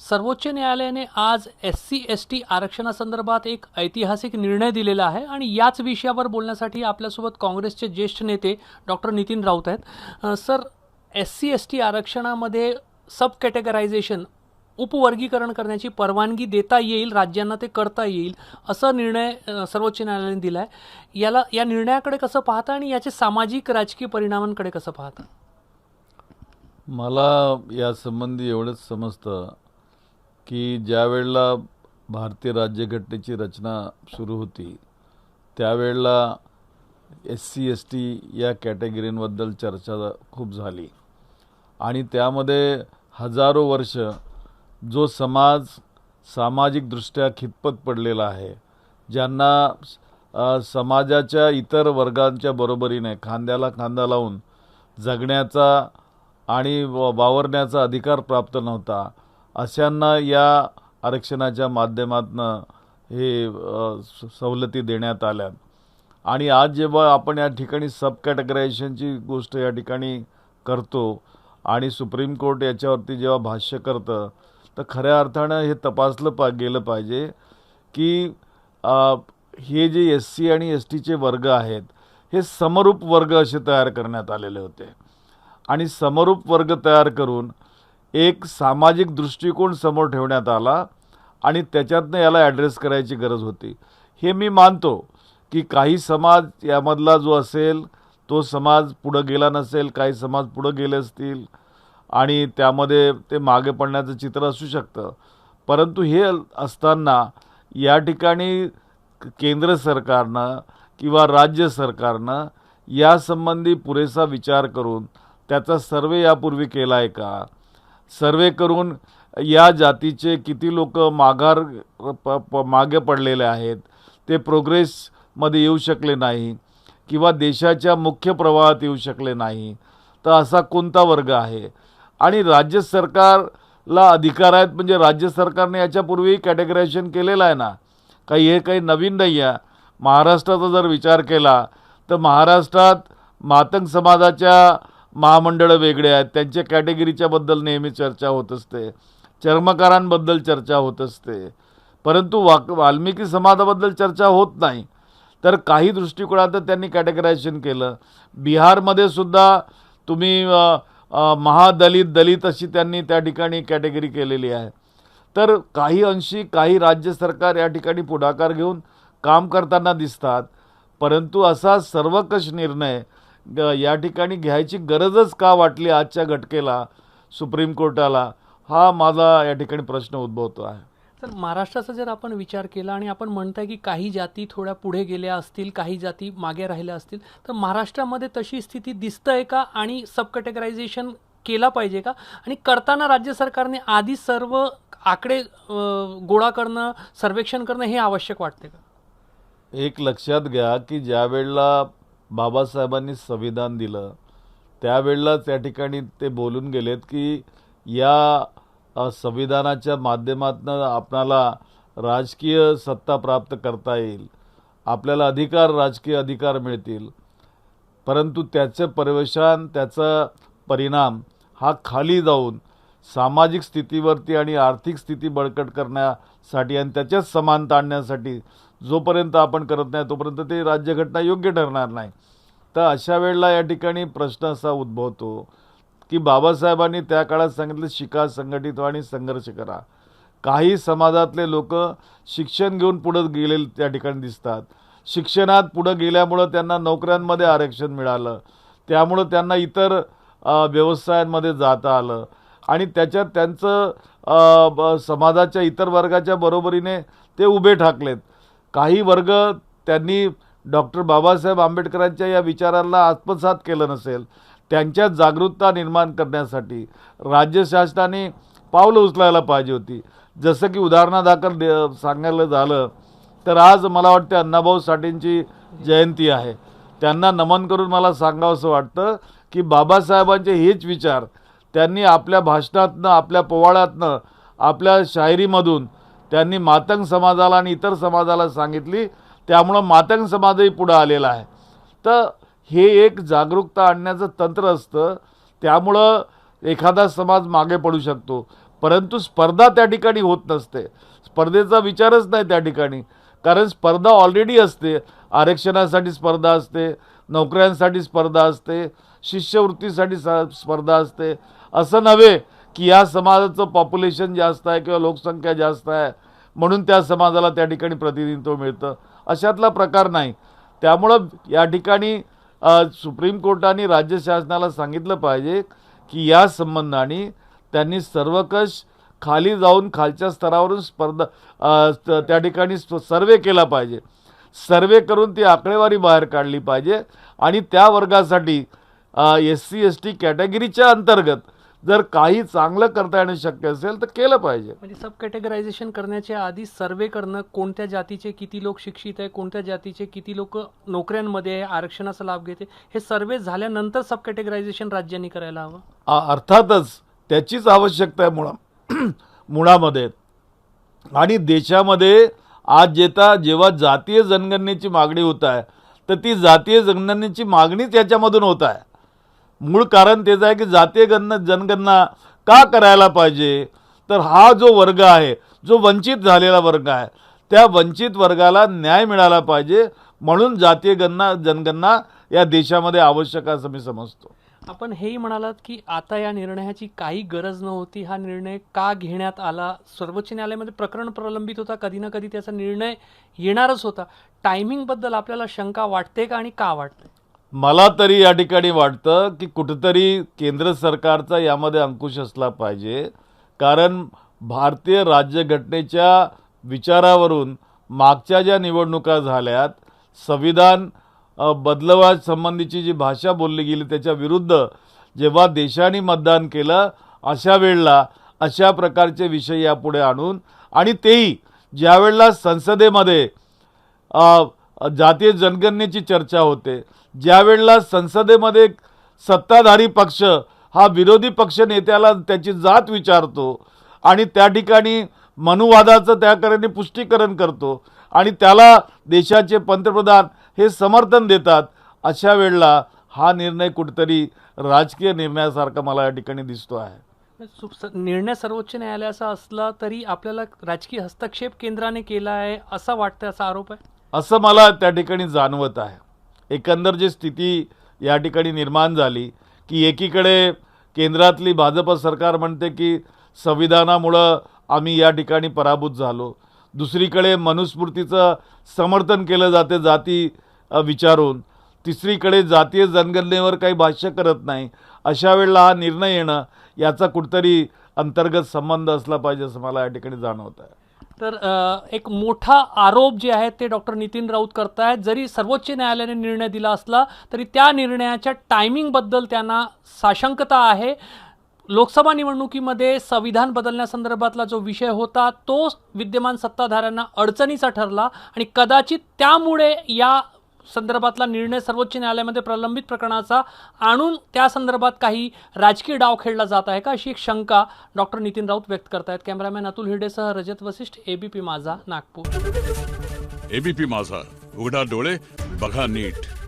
सर्वोच्च न्यायालयाने आज एस सी एस टी आरक्षणासंदर्भात एक ऐतिहासिक निर्णय दिलेला आहे आणि याच विषयावर बोलण्यासाठी आपल्यासोबत काँग्रेसचे ज्येष्ठ नेते डॉक्टर नितीन राऊत आहेत. Sir S C S T आरक्षणामध्ये sub categorization उपवर्गीकरण करण्याची परवानगी देता येईल राज्यांना ते करता येईल असा निर्णय सर्वोच्च न्यायालयाने दिला आहे याला या निर्णयाकडे कसं पाहता आणि याचे सामाजिक राजकीय परिणामांकडे कसं पाहता? मला या संबंधी एवढंच समजतं. की ज्या वेळेला भारतीय राज्यघटनेची रचना सुरू होती त्यावेळेला एस सी एस टी या कॅटेगरींबद्दल चर्चा खूप झाली. आणि त्यामध्ये हजारो वर्ष जो समाज सामाजिकदृष्ट्या खितपत पडलेला आहे ज्यांना समाजाच्या इतर वर्गांच्या बरोबरीने खांद्याला खांदा लावून जगण्याचा आणि वावरण्याचा अधिकार प्राप्त नव्हता अशांना या आरक्षणाच्या माध्यमातनं हे सवलती देण्यात आल्या. आणि आज जेव्हा आपण या ठिकाणी सब कॅटेगरायझेशनची गोष्ट या ठिकाणी करतो आणि सुप्रीम कोर्ट याच्यावरती जेव्हा भाष्य करतं तर खऱ्या अर्थानं हे तपासलं पा गेलं पाहिजे की हे जे एस सी आणि एस टीचे वर्ग आहेत हे समरूप वर्ग असे तयार करण्यात आलेले होते. आणि समरूप वर्ग तयार करून एक सामाजिक दृष्टिकोन समोर ठेवण्यात आला आणि त्याच्यातनं याला ॲड्रेस करायची गरज होती. हे मी मानतो की काही समाज यामधला जो असेल तो समाज पुढं गेला नसेल काही समाज पुढं गेले असतील आणि त्यामध्ये ते मागे पडण्याचं चित्र असू शकतं. परंतु हे असताना या ठिकाणी केंद्र सरकारनं किंवा राज्य सरकारनं यासंबंधी पुरेसा विचार करून त्याचा सर्वे यापूर्वी केला आहे का? सर्वे करून या जातीचे किती लोक माघार प, प, मागे पडलेले आहेत ते प्रोग्रेसमध्ये येऊ शकले नाही किंवा देशाच्या मुख्य प्रवाहात येऊ शकले नाही तर असा कोणता वर्ग आहे? आणि राज्य सरकारला अधिकार आहेत म्हणजे राज्य सरकारने याच्यापूर्वी कॅटेगरायझेशन केलेलं आहे ना? काही हे काही नवीन नाही आहे. महाराष्ट्राचा जर विचार केला तर महाराष्ट्रात मातंग समाजाच्या महामंडळं वेगळे आहेत. त्यांच्या कॅटेगरीच्याबद्दल नेहमी चर्चा होत असते. चर्मकारांबद्दल चर्चा होत असते. परंतु वाक वाल्मिकी समाजाबद्दल चर्चा होत नाही. तर काही दृष्टिकोनात त्यांनी कॅटेगरायझेशन केलं. बिहारमध्ये सुद्धा तुम्ही महादलित दलित अशी त्यांनी त्या ठिकाणी कॅटेगरी केलेली आहे. तर काही अंशी काही राज्य सरकार या ठिकाणी पुढाकार घेऊन काम करताना दिसतात. परंतु असा सर्वकष निर्णय या ठिकाणी घ्यायची गरजच का वाटली आजच्या घटकेला सुप्रीम कोर्टाला? हा माझा या ठिकाणी प्रश्न उद्भवतो आहे. तर महाराष्ट्राचा जर आपण विचार केला आणि आपण म्हणताय की काही जाती थोड्या पुढे गेल्या असतील काही जाती मागे राहिल्या असतील तर महाराष्ट्रामध्ये तशी स्थिती दिसतंय का आणि सब कॅटेगरायझेशन केला पाहिजे का? आणि करताना राज्य सरकारने आधी सर्व आकडे गोळा करणं सर्वेक्षण करणं हे आवश्यक वाटते का? एक लक्षात घ्या की ज्या वेळेला बाबासाहेबांनी संविधान दिलं. त्यावेळेला त्या ठिकाणी ते बोलून गेलेत की या संविधानाच्या माध्यमातून आपणाला राजकीय सत्ता प्राप्त करता येईल. आपल्याला अधिकार राजकीय अधिकार मिळतील. परंतु त्याचं परिवेशान त्याचा परिणाम हा खाली जाऊन सामाजिक स्थितीवरती आणि आर्थिक स्थिती बळकट करण्यासाठी आणि त्याच्यात समानता आणण्यासाठी जोपर्यंत आपण करत नाही तोपर्यंत ते राज्यघटना योग्य ठरणार नाही. तर अशा वेळेला या ठिकाणी प्रश्न असा उद्भवतो की बाबासाहेबांनी त्या काळात सांगितलं शिका संघटित व्हा आणि संघर्ष करा. काही समाजातले लोक शिक्षण घेऊन पुढं गेले त्या ठिकाणी दिसतात. शिक्षणात पुढं गेल्यामुळं त्यांना नोकऱ्यांमध्ये आरक्षण मिळालं. त्यामुळं त्यांना इतर व्यवसायांमध्ये जाता आलं. आणि त्याच्यात त्यांचं समाजाच्या इतर वर्गाच्या बरोबरीने ते उभे ठाकलेत. काही वर्ग त्यांनी डॉक्टर बाबासाहेब आंबेडकरांच्या या विचाराला आत्मसात केलं नसेल त्यांच्यात जागरूकता निर्माण करण्यासाठी राज्य शासनाने पावलं उचलायला पाहिजे होती. जसं की उदाहरणादाखल दे- सांगायला झालं तर आज मला वाटतं अण्णाभाऊ साठेंची जयंती आहे. त्यांना नमन करून मला सांगावंसं वाटतं की बाबासाहेबांचे हेच विचार त्यांनी आपल्या भाषणातनं आपल्या पोवाड्यातनं आपल्या शायरीमधून त्यांनी मातंग समाजाला आणि इतर समाजाला सांगितली. त्यामुळं मातंग समाजही पुढं आलेला आहे. तर हे एक जागरूकता आणण्याचं तंत्र असतं. त्यामुळं एखादा समाज मागे पडू शकतो. परंतु स्पर्धा त्या ठिकाणी होत नसते. स्पर्धेचा विचारच नाही त्या ठिकाणी. कारण स्पर्धा ऑलरेडी असते. आरक्षणासाठी स्पर्धा असते. नोकऱ्यांसाठी स्पर्धा असते. शिष्यवृत्तीसाठी स्पर्धा असते. असं नव्हे. की या समाजाचं पॉप्युलेशन जास्त आहे किंवा लोकसंख्या जास्त आहे म्हणून त्या समाजाला त्या ठिकाणी प्रतिनिधित्व मिळतं. अशातला प्रकार नाही. त्यामुळं या ठिकाणी सुप्रीम कोर्टाने राज्य शासनाला सांगितलं पाहिजे की या संबंधाने त्यांनी सर्वकष खाली जाऊन खालच्या स्तरावरून स्पर्धा त्या ठिकाणी सर्वे केला पाहिजे. सर्वे करून ती आकडेवारी बाहेर काढली पाहिजे आणि त्या वर्गासाठी एस सी एस टी कॅटेगरीच्या अंतर्गत जर काही चांगलं करता येणं शक्य असेल तर केलं पाहिजे. म्हणजे सब कॅटेगरायझेशन करण्याच्या आधी सर्वे करणं कोणत्या जातीचे किती लोक शिक्षित आहे कोणत्या जातीचे किती लोक नोकऱ्यांमध्ये आहे आरक्षणाचा लाभ घेते हे सर्वे झाल्यानंतर सब कॅटेगरायझेशन राज्यांनी करायला हवं. अर्थातच त्याचीच आवश्यकता आहे मुळा मुळामध्ये. आणि देशामध्ये आज जेता जेव्हा जातीय जनगणनेची मागणी होत आहे तर ती जातीय जनगणनेची मागणीच याच्यामधून होत आहे. मूळ कारण तेच आहे की जातीय गणना जनगणना का करायला पाहिजे? तर हा जो वर्ग आहे जो वंचित झालेला वर्ग आहे त्या वंचित वर्गाला न्याय मिळाला पाहिजे म्हणून जातीय गणना जनगणना या देशामध्ये आवश्यक असं मी समजतो. आपण हेही म्हणालात की आता या निर्णयाची काही गरज नव्हती. हा निर्णय का घेण्यात आला? सर्वोच्च न्यायालयामध्ये प्रकरण प्रलंबित होता. कधी ना कधी त्याचा निर्णय येणारच होता. टायमिंगबद्दल आपल्याला शंका वाटते का आणि का वाटते? मला तरी या ठिकाणी वाटतं की कुठंतरी केंद्र सरकारचा यामध्ये अंकुश असला पाहिजे. कारण भारतीय राज्यघटनेच्या विचारावरून मागच्या ज्या निवडणुका झाल्यात संविधान बदलवासंबंधीची जी भाषा बोलली गेली त्याच्या विरुद्ध जेव्हा देशाने मतदान केलं अशा वेळेला अशा प्रकारचे विषय यापुढे आणून आणि तेही ज्यावेळेला संसदेमध्ये जातीय जनगणनेची चर्चा होते. ज्यावेळेला संसदेमध्ये सत्ताधारी पक्ष हा विरोधी पक्ष नेत्याला त्याची जात विचारतो आणि त्या ठिकाणी मनुवादाचं त्याकडे पुष्टीकरण करतो आणि त्याला देशाचे पंतप्रधान हे समर्थन देतात अशा वेळेला हा निर्णय कुठेतरी राजकीय निर्णयासारखा मला या ठिकाणी दिसतो आहे. निर्णय सर्वोच्च न्यायालयाचा असला तरी आपल्याला राजकीय हस्तक्षेप केंद्राने केला आहे असा वाटतं असा आरोप आहे? असं मला त्या ठिकाणी जाणवत आहे. एकंदर जी स्थिती या ठिकाणी निर्माण झाली की एकीकडे केंद्रातली भाजप सरकार म्हणते की संविधानामुळं आम्ही या ठिकाणी पराभूत झालो. दुसरीकडे मनुस्मृतीचं समर्थन केलं जाते जाती विचारून. तिसरीकडे जातीय जनगणनेवर काही भाष्य करत नाही. अशा वेळेला हा निर्णय येणं याचा कुठतरी अंतर्गत संबंध असला पाहिजे असं मला या ठिकाणी जाणवत आहे. तर एक मोठा आरोप जे आहे ते डॉक्टर नितीन राऊत करतायत. जरी सर्वोच्च न्यायालयाने निर्णय दिला असला तरी त्या निर्णयाच्या टायमिंगबद्दल त्यांना साशंकता आहे. लोकसभा निवडणुकीमध्ये संविधान बदलण्यासंदर्भातला जो विषय होता तो विद्यमान सत्ताधाऱ्यांना अडचणीचा ठरला आणि कदाचित त्यामुळे या संदर्भातला निर्णय सर्वोच्च न्यायालयामध्ये प्रलंबित प्रकरणाचा आणून त्या संदर्भात काही राजकीय डाव खेळला जात आहे का अशी एक शंका डॉक्टर नितीन राऊत व्यक्त करतायत. कॅमेरामॅन अतुल हिरडेसह रजत वसिष्ठ एबीपी माझा नागपूर. एबीपी माझा. उघडा डोळे बघा नीट.